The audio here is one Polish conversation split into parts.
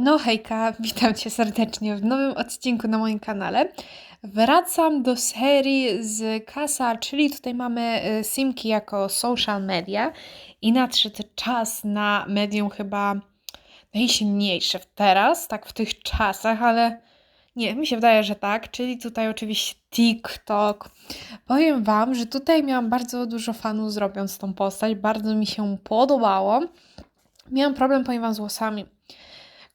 No hejka, witam Cię serdecznie w nowym odcinku na moim kanale. Wracam do serii z Kasa, czyli tutaj mamy y, Simki jako social media i nadszedł czas na medium chyba najsilniejsze teraz, tak w tych czasach, ale nie, mi się wydaje, że tak, czyli tutaj oczywiście TikTok. Powiem Wam, że tutaj miałam bardzo dużo fanów zrobiąc tą postać, bardzo mi się podobało. Miałam problem, powiem Wam, z włosami.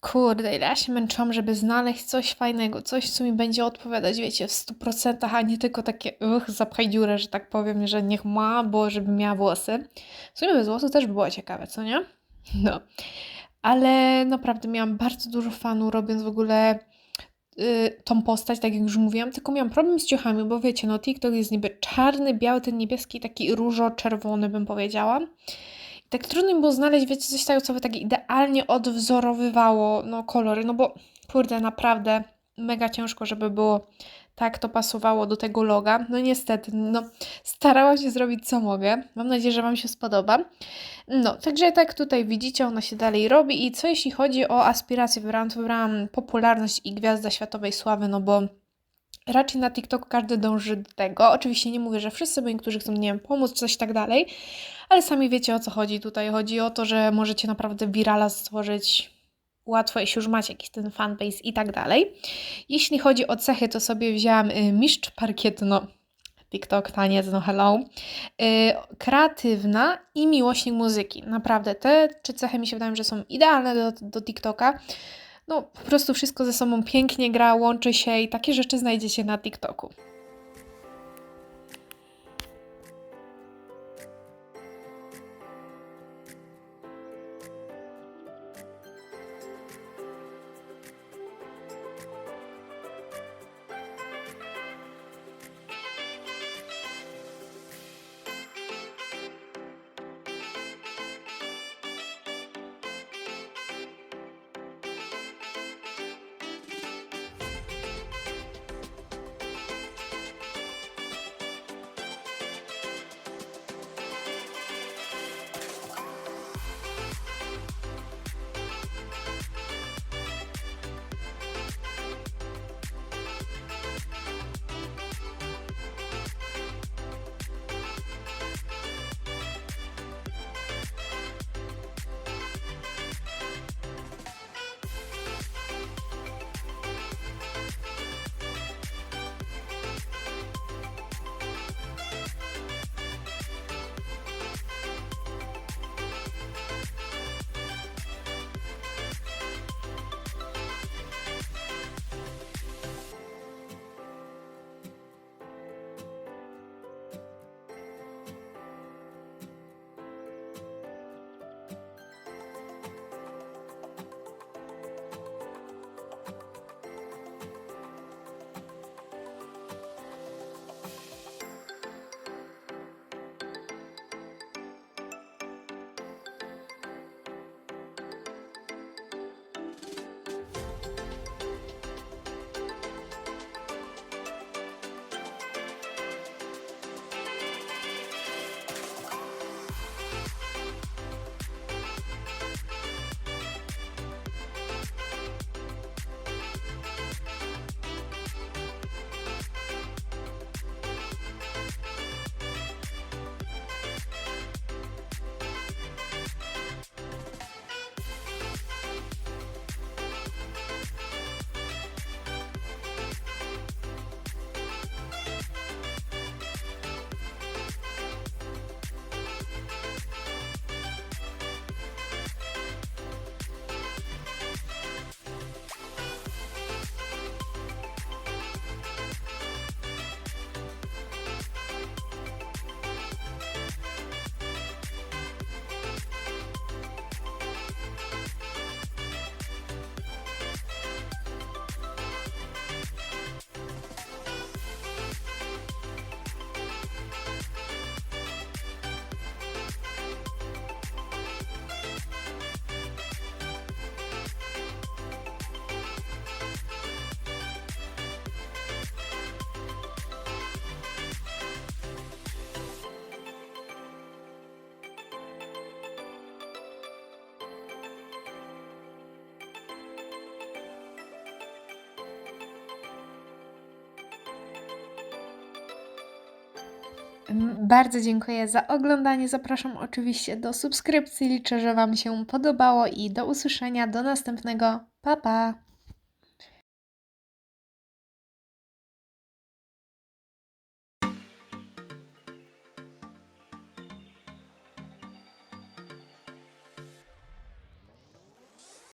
Kurde, ile ja się męczyłam, żeby znaleźć coś fajnego, coś, co mi będzie odpowiadać, wiecie, w 100%, a nie tylko takie, uch, zapchaj dziurę, że tak powiem, że niech ma, bo żeby miała włosy. W sumie bez włosów też by było ciekawe, co nie? No. Ale naprawdę miałam bardzo dużo fanu, robiąc w ogóle y, tą postać, tak jak już mówiłam, tylko miałam problem z ciuchami, bo wiecie, no TikTok jest niby czarny, biały, ten niebieski, taki różo-czerwony bym powiedziała. Tak trudno mi było znaleźć, wiecie, coś takiego, co by tak idealnie odwzorowywało, no, kolory, no bo, kurde, naprawdę mega ciężko, żeby było tak to pasowało do tego loga. No niestety, no starałam się zrobić co mogę. Mam nadzieję, że Wam się spodoba. No, także tak tutaj widzicie, ona się dalej robi i co jeśli chodzi o aspiracje, wybrałam, wybrałam popularność i gwiazda światowej sławy, no bo raczej na TikTok każdy dąży do tego. Oczywiście nie mówię, że wszyscy, bo niektórzy chcą, nie wiem, pomóc, coś tak dalej, ale sami wiecie o co chodzi. Tutaj chodzi o to, że możecie naprawdę virala stworzyć łatwo, jeśli już macie jakiś ten fanbase i tak dalej. Jeśli chodzi o cechy, to sobie wzięłam y, mistrz parkietu, no TikTok, taniec, no hello. Y, kreatywna i miłośnik muzyki. Naprawdę, te trzy cechy mi się wydają, że są idealne do, do TikToka. No, po prostu wszystko ze sobą pięknie gra, łączy się i takie rzeczy znajdziecie na TikToku. Bardzo dziękuję za oglądanie. Zapraszam oczywiście do subskrypcji. Liczę, że Wam się podobało i do usłyszenia do następnego. Pa pa!